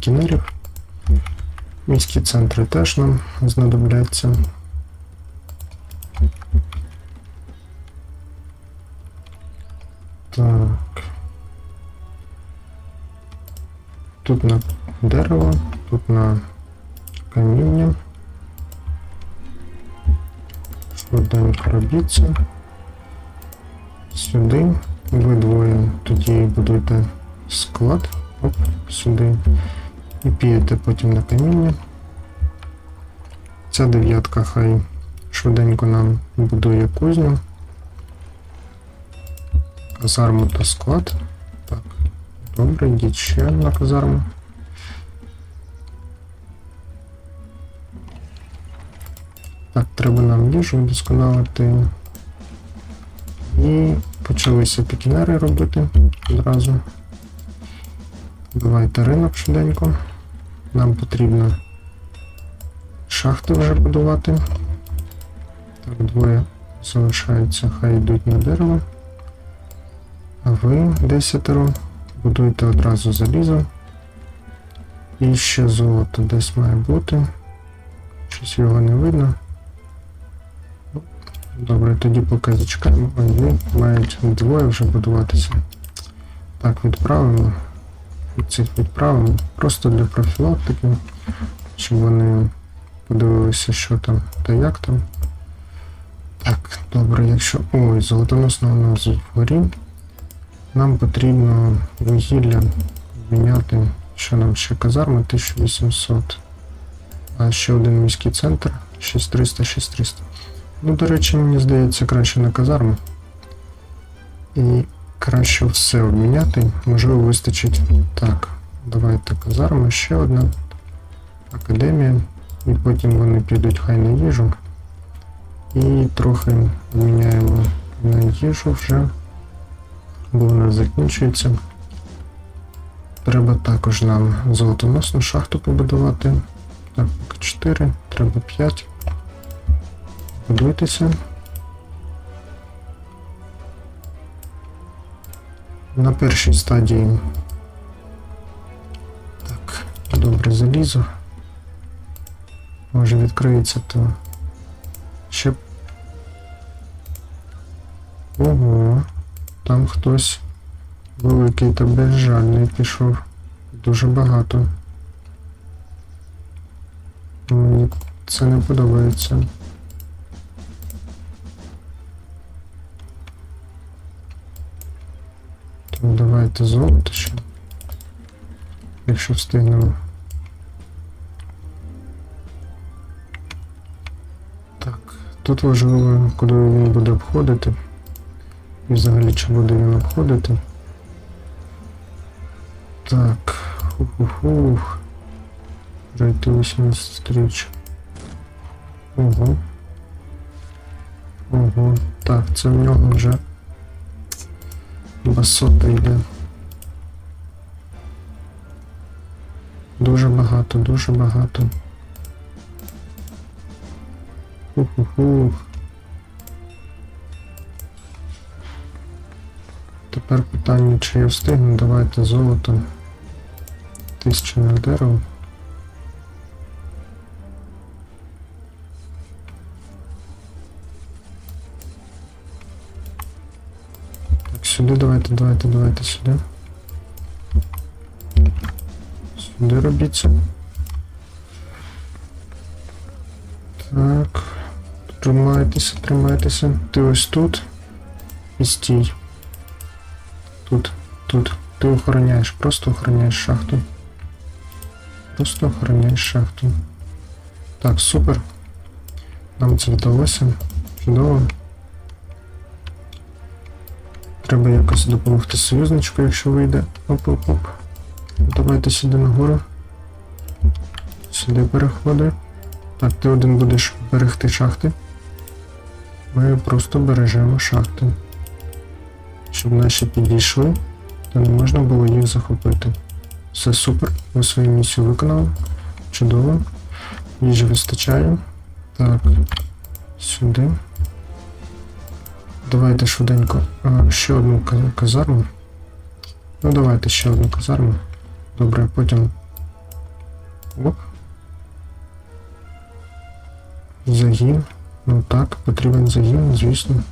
пікінерів. Міські центри теж нам знадобляться. Так. Тут на дерево, тут на каміння. Швиденько робіться. Сюди. Ви двоє тоді будуєте склад. Оп, сюди. І пієте потім на каміння. Ця дев'ятка хай швиденько нам будує кузню. Казарму та склад. Так, добре, йдіть ще на казарму. Так, треба нам їжу вдосконалити. І почалися пікінери робити одразу. Давайте ринок швиденько. Нам потрібно шахти вже будувати. Так, двоє залишаються, хай йдуть на дерево. А ви десятеро будуйте одразу залізо. І ще золото десь має бути. Щось його не видно. Добре, тоді поки зачекаємо. Ні, мають двоє вже будуватися. Так, відправимо. Цих відправимо. Просто для профілактики, щоб вони подивилися, що там та як там. Так, добре, якщо. Ой, золотоносна у нас вгорі. Нам потрібно вугілля міняти, що нам ще казарма 1800. А ще один міський центр 6300, 6300. Ну, до речі, мені здається, краще на казарму. І краще все обміняти. Можливо, вистачить. Так, давайте казарма, ще одна. Академія. І потім вони підуть хай на їжу. І трохи обміняємо на їжу вже. Бо вона закінчується. Треба також нам золотоносну шахту побудувати. Так, поки 4, треба 5. Будуйтеся. На першій стадії. Так, добре залізо. Може відкриється, то ще. Ого, там хтось великий та безжальний пішов. Дуже багато. Мені це не подобається. Давайте золото ще. Якщо встигнемо. Так, тут важливо, куди він буде обходити. І взагалі чи буде він обходити. Так, хух-хух. Пройти 80 стріч. Ого. Ого. Так, це в нього вже басота йде. Дуже багато, дуже багато. Хух-хух. Тепер питання, чи я встигну, давайте золото. Тисяча на дерево. Так, сюди давайте, давайте, давайте сюди. Сюди робіться. Так. Тримайтеся, тримайтеся. Ти ось тут. І стій. Тут, тут. Ти охороняєш, просто охороняєш шахту. Просто охороняєш шахту. Так, супер. Нам це вдалося. Чудово. Треба якось допомогти союзничку, якщо вийде. Оп-оп-оп. Давайте сюди нагору. Сюди переходи. Так, ти один будеш берегти шахти. Ми просто бережемо шахти. Щоб наші підійшли, то не можна було їх захопити. Все супер, ви свою місію виконали. Чудово. Їжі вистачає. Так, сюди. Давайте швиденько. Ще одну казарму. Ну давайте ще одну казарму. Добре, потім Оп. Загін. Ну так, потрібен загін, звісно.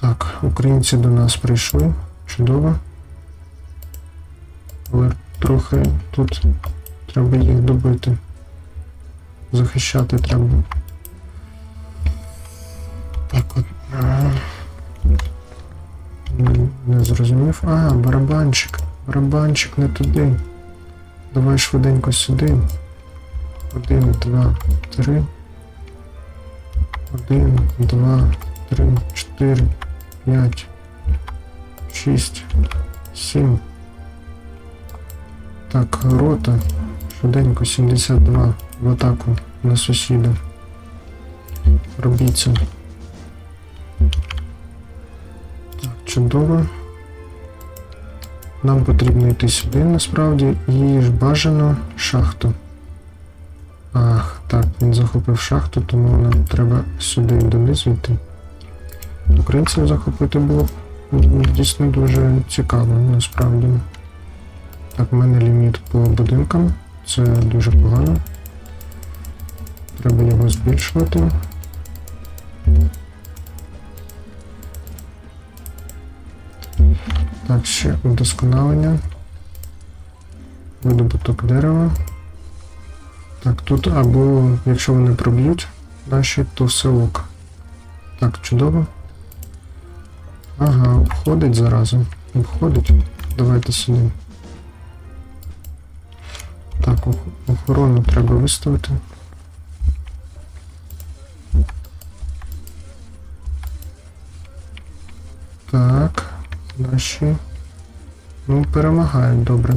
Так, українці до нас прийшли. Чудово. Але трохи тут треба їх добити. Захищати треба. Так от. Не- зрозумів. А, барабанчик. Барабанчик не туди. Давай швиденько сюди. Один, два, три. Один, два, три, чотири, п'ять, шість, сім. Так, рота. Швиденько 72 в атаку на сусіда. Робіть. Так, чудово. Нам потрібно йти сюди насправді і ж бажано шахту. Ах, так, він захопив шахту, тому нам треба сюди донизу йти. Українців захопити було дійсно дуже цікаво, насправді. Так, в мене ліміт по будинкам. Це дуже погано. Треба його збільшувати. Так, ще удосконалення. Видобуток дерева. Так, тут або якщо вони проб'ють наші, то все ок. Так, чудово. Ага, обходить зараза. Обходить. Давайте сюди. Так, охорону треба виставити. Так, наші. Ну, перемагають, добре.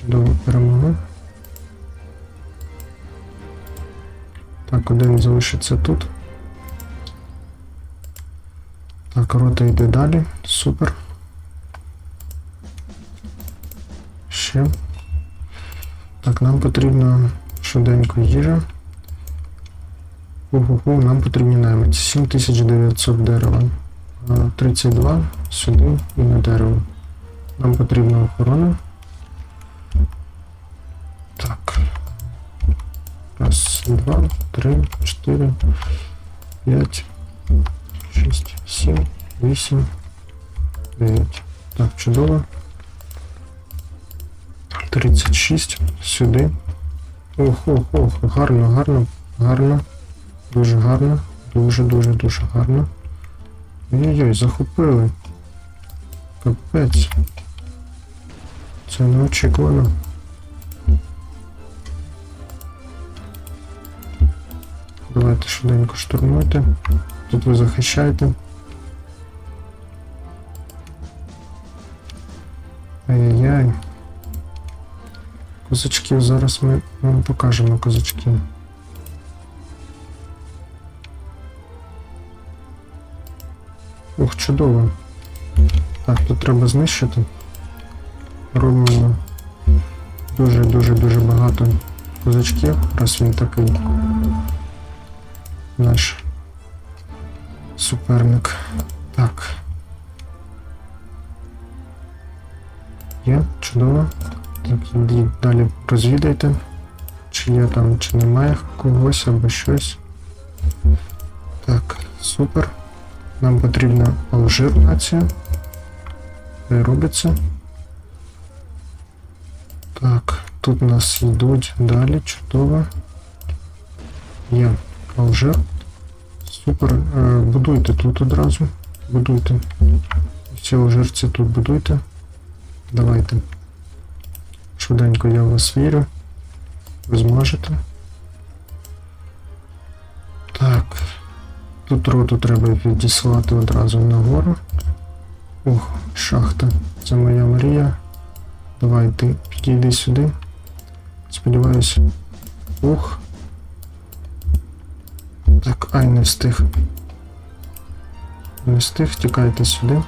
Чудово перемога. Так, один залишиться тут. Так, рота йде далі. Супер. Ще. Так, нам потрібно швиденько їжа. Ого, нам потрібні наймиці. 7900 дерева. 32 сюди і на дерево. Нам потрібна охорона. Так. Раз, два, три, чотири, п'ять, шість, сім, вісім, дев'ять. Так, чудово. 36 сюди. Ох, ох, ох, гарно, гарно, гарно. Дуже гарно. Дуже, дуже, дуже гарно. Ой-ой-ой, захопили. Капець. Це неочікувано. Давайте швиденько штурмуйте. Тут ви захищаєте. Ай-яй-яй. Козачків зараз ми вам покажемо козачків. Ух, чудово. Так, тут треба знищити. Робимо дуже-дуже-дуже багато козачків, раз він такий наш суперник. Так. Є, чудово. Так, далі розвідайте, чи є там, чи немає когось або щось. Так, супер. Нам потрібна Алжир нація. Хай робиться. Так, тут у нас йдуть далі, чудово. Є Алжир. Супер. Е, будуйте тут одразу. Будуйте. Всі алжирці тут будуйте. Давайте. Швиденько я в вас вірю. Ви зможете. Так. Тут роту треба відіслати одразу нагору. Ох, шахта. Це моя Марія. Давай ти підійди сюди. Сподіваюся. Ух. Так, ай, не встиг. Не встиг, тікайте сюди.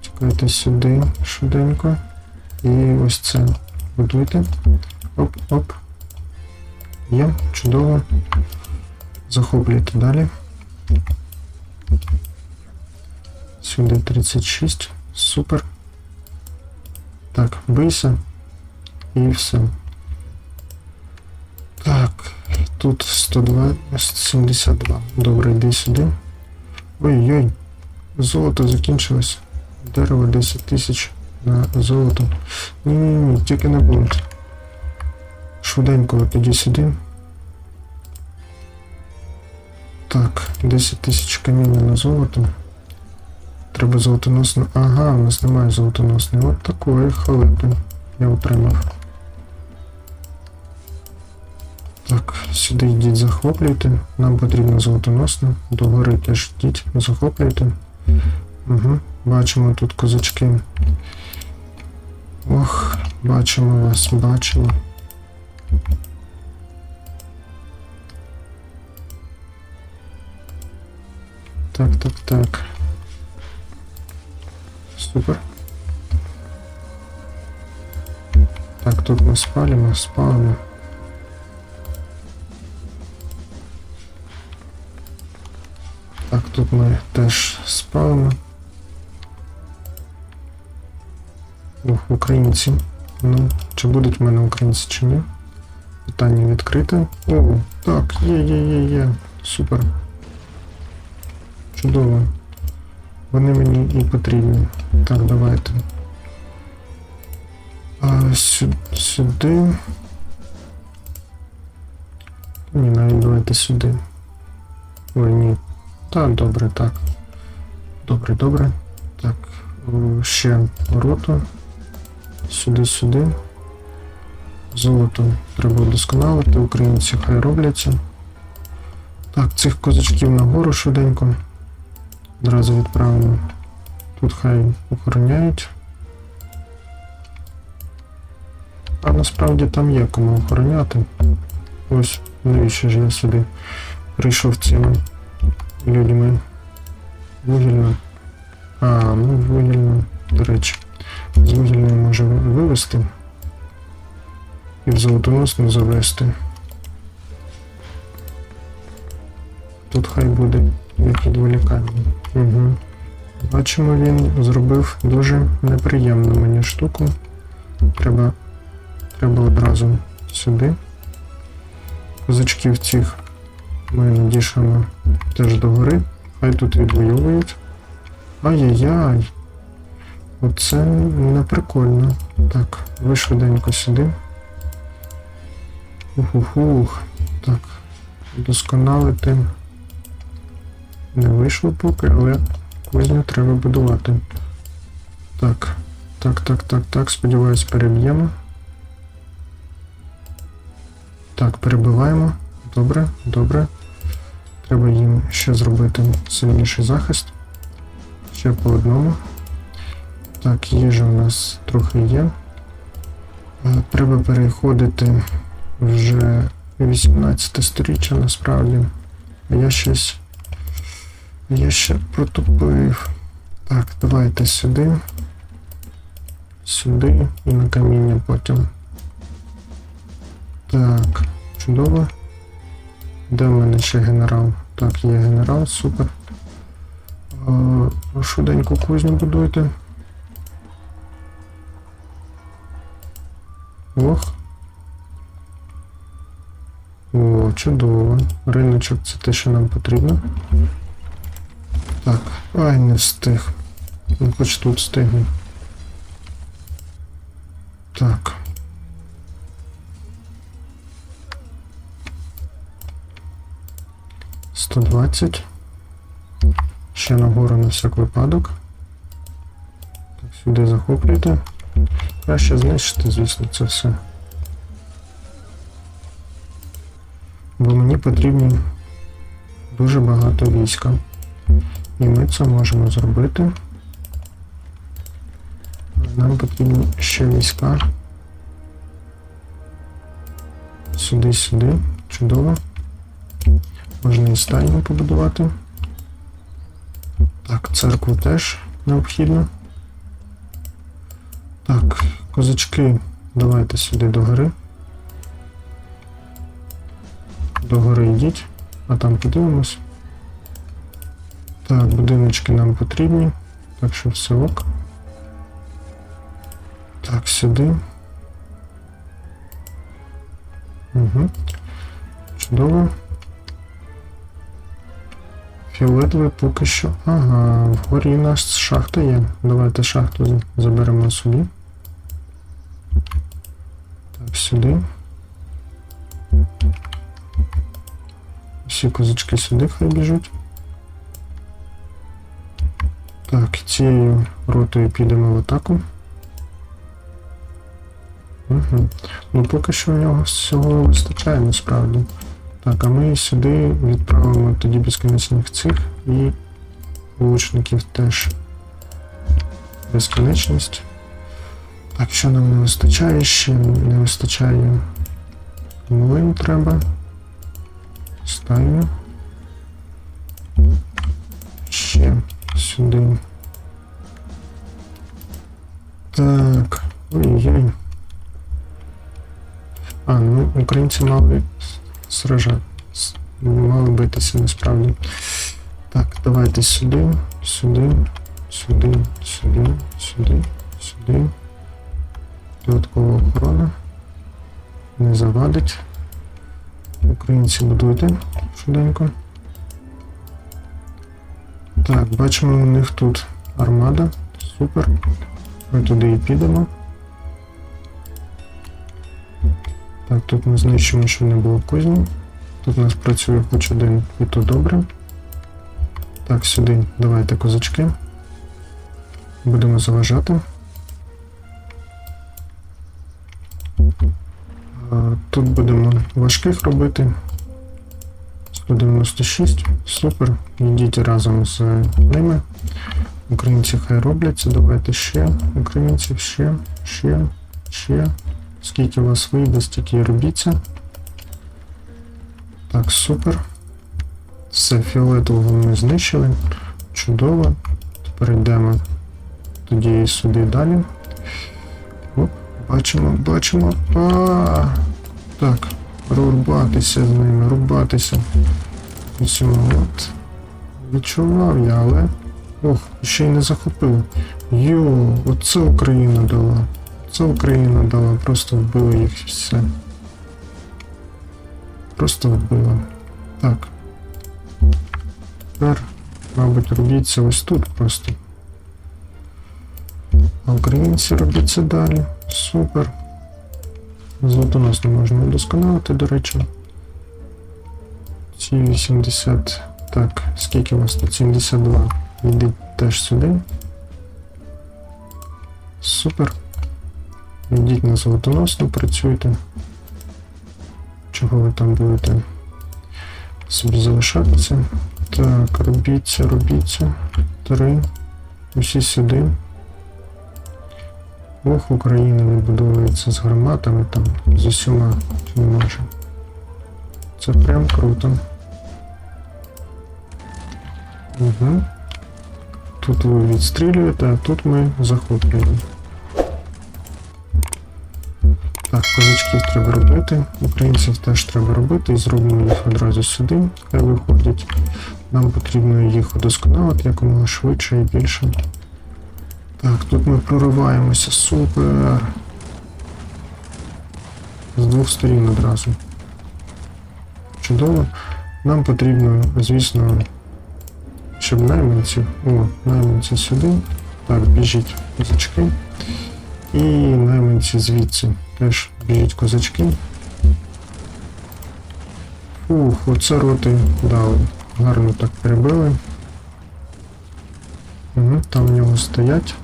Тікайте сюди швиденько. І ось це будуйте. Оп, оп. Є, чудово. Захоплюйте далі. Сюди 36. Супер. Так, бийся. І все. Так, тут 102, 72. Добре, йди сюди. Ой-ой, золото закінчилось. Дерево 10 тисяч на золото. Ні-ні-ні, тільки не бунт. Швиденько тоді сюди. Так, 10 тисяч каміння на золото. Треба золотоносне. Ага, у нас немає золотоносної. От такої халепи я отримав. Так, сюди йдіть, захоплюйте. Нам потрібно золотоносне. Догори теж йдіть, захоплюйте. Угу. Бачимо тут козачки. Ох, бачимо вас, бачимо. Так, так, так. Супер. Так, тут ми спалимо, спалимо. Так, тут ми теж спалимо. Ох, українці. Ну, чи будуть в мене українці чи ні? Питання відкрите. О, так, є, є, є, є. Супер. Чудово. Вони мені і потрібні. Так, давайте. А, сюди. Ні, навіть давайте сюди. Ой, ні. Та, добре, так. Добре, добре. Так. Ще роту. Сюди, сюди. Золото треба вдосконалити, українці хай робляться. Так, цих козачків нагору швиденько. Одразу відправимо. Тут хай охороняють. А насправді там є кому охороняти. Ось навіщо ж я сюди прийшов цими людьми. Вугільно. А, ну вугільно, до речі. З вугільної може вивести. І в золотоносну завести. Тут хай буде як відволікання. Угу. Бачимо, він зробив дуже неприємну мені штуку. Треба, треба одразу сюди. Козачків цих ми надішимо теж догори. Хай тут відвоюють. Ай-яй-яй. Оце не прикольно. Так, ви швиденько сюди. Ух-ух-ух. Так. Досконалити. Не вийшло поки, але кузню треба будувати. Так. Так, так, так, так. Сподіваюсь, переб'ємо. Так, перебиваємо. Добре, добре. Треба їм ще зробити сильніший захист. Ще по одному. Так, їжа у нас трохи є. Е, Треба переходити вже 18 сторіччя насправді. Я щось. Я ще протупив. Так, давайте сюди. Сюди і на каміння потім. Так, чудово. Де в мене ще генерал? Так, є генерал, супер. Е, Швиденько кузню будуйте. Ох. О, чудово. Риночок це те, що нам потрібно. Так, ай, не встиг. Ну, хоч тут встигну. Так. Сто двадцять. Ще нагору на всяк випадок. Так, сюди захоплюйте. Краще знищити, звісно, це все. Бо мені потрібні дуже багато війська. І ми це можемо зробити. Нам потрібні ще війська. Сюди, сюди. Чудово. Можна і стайню побудувати. Так, церкву теж необхідно. Так, козачки, давайте сюди до гори. До гори йдіть, а там подивимось. Так, будиночки нам потрібні. так що все ок. Так, сюди. Угу. Чудово. Фіолетовий поки що. Ага, вгорі у нас шахта є. Давайте шахту заберемо собі. Так, сюди. Всі козачки сюди хай біжуть. Так, цією ротою підемо в атаку. Угу. Ну поки що у нього всього вистачає насправді. Так, а ми сюди відправимо тоді безкінечних цих і лучників теж. Безкінечність. Так, що нам не вистачає ще? Не вистачає млин треба. Ставимо. Сюди. Так. Ой-ой. А, ну українці мали сражати. Мали битися насправді. Так, давайте сюди, сюди, сюди, сюди, сюди, сюди. Додаткова охорона. Не завадить. Українці будуйте швиденько. Так, бачимо у них тут армада. Супер. Ми туди і підемо. Так, тут ми знищимо, щоб не було кузні. Тут у нас працює хоч один, і то добре. Так, сюди давайте козачки. Будемо заважати. Тут будемо важких робити. 196, супер. Йдіть разом з ними. Українці хай робляться. Давайте ще. Українців ще, ще, ще. Скільки у вас вийде, стільки робіться. Так, супер. Все, фіолетового ми знищили. Чудово. Тепер йдемо тоді і сюди далі. Оп, бачимо, бачимо. А, так, рубатися з ними, рубатися. Усьому от. Відчував я, але. Ох, ще й не захопив. Йо, оце Україна дала. Це Україна дала, просто вбила їх все. Просто вбила. Так. Тепер, мабуть, робіться ось тут просто. А українці робляться далі. Супер. Золотонос не можна удосконалити, до речі. Ці 80. Так, скільки у вас тут? 72. Йдіть теж сюди. Супер. Йдіть на золотоносну, працюйте. Чого ви там будете собі залишатися? Так, робіться, робіться. Три. Усі сюди. Ох, Україна відбудовується з гарматами там, з усіма не може. Це прям круто. Угу. Тут ви відстрілюєте, а тут ми захоплюємо. Так, козачків треба робити, українців теж треба робити, і зробимо їх одразу сюди, хай виходять. Нам потрібно їх удосконалити якомога швидше і більше. Так, тут ми прориваємося, супер. З двох сторін одразу. Чудово. Нам потрібно, звісно, щоб найманців. О, найманці сюди. Так, біжіть козачки. І найманці звідси. Теж біжіть козачки. Ух, оце роти дали. Гарно так перебили. Угу, там в нього стоять.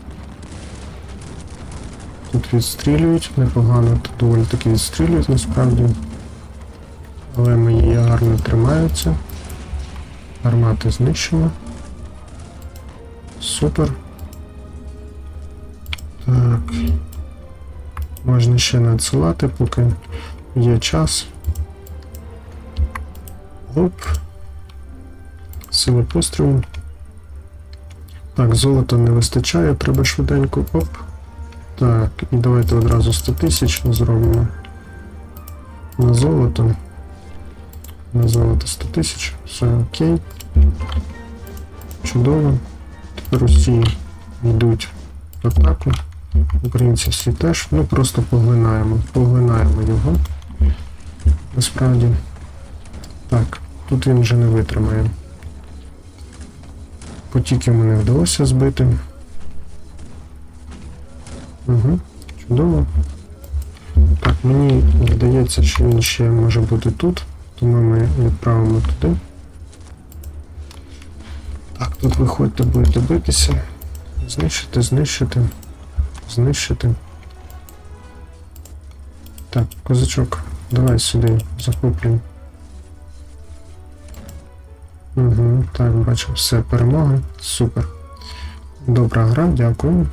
Тут відстрілюють, непогано, тут доволі таки відстрілюють насправді. Але мої гарно тримаються. Армати знищено. Супер. Так. Можна ще надсилати, поки є час. Оп. Сили пострілу. Так, золота не вистачає, треба швиденько. Оп. Так, і давайте одразу 100 тисяч зробимо. На золото. На золото 100 тисяч. Все окей. Чудово. Тепер усі йдуть в атаку. Українці всі теж. Ну просто поглинаємо. Поглинаємо його. Насправді. Так, тут він вже не витримає. Потік йому не вдалося збити. Угу, чудово. Так, мені здається, що він ще може бути тут, тому ми відправимо туди. Тут виходьте, будете битися. Знищити, знищити, знищити. Так, козачок, давай сюди, захоплюй. Угу, так, бачу, все, перемога. Супер. Добра гра, дякую.